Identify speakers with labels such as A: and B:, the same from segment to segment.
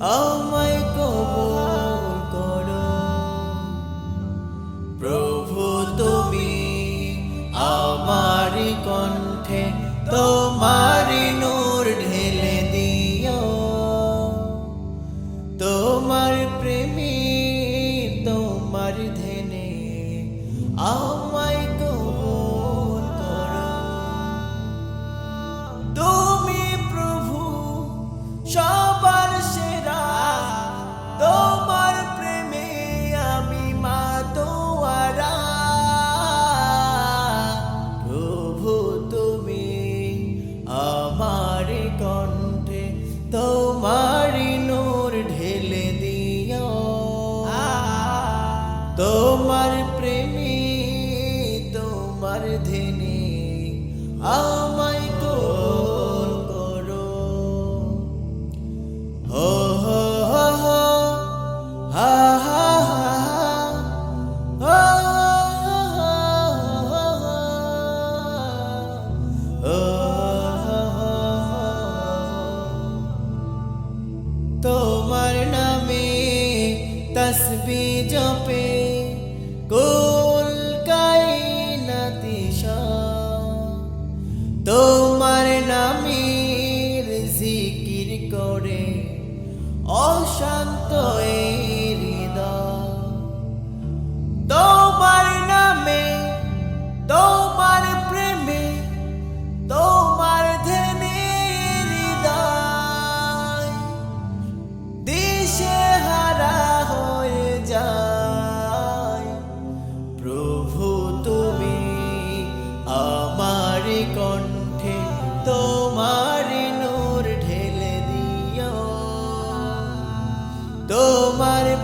A: আমায় কবুল প্রভু তুমি কণ্ঠে ঢেলে তোমার প্রেমী তোমার ধেনে আমায় তোমার প্রেমী তোমার ধেনে আমায় কবুল করো হা হা হা তোমার নামে তসবি জপে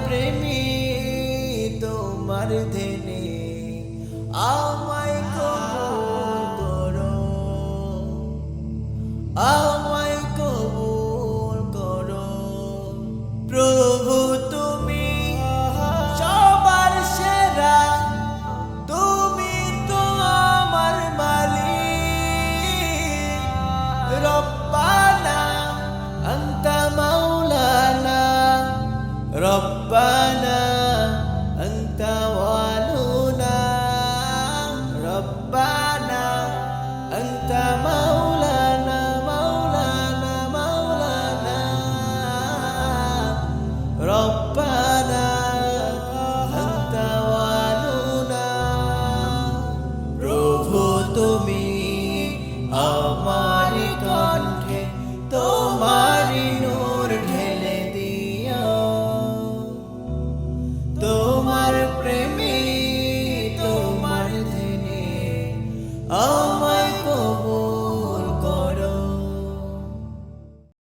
A: প্রেমী তোমার ধেনে আমায়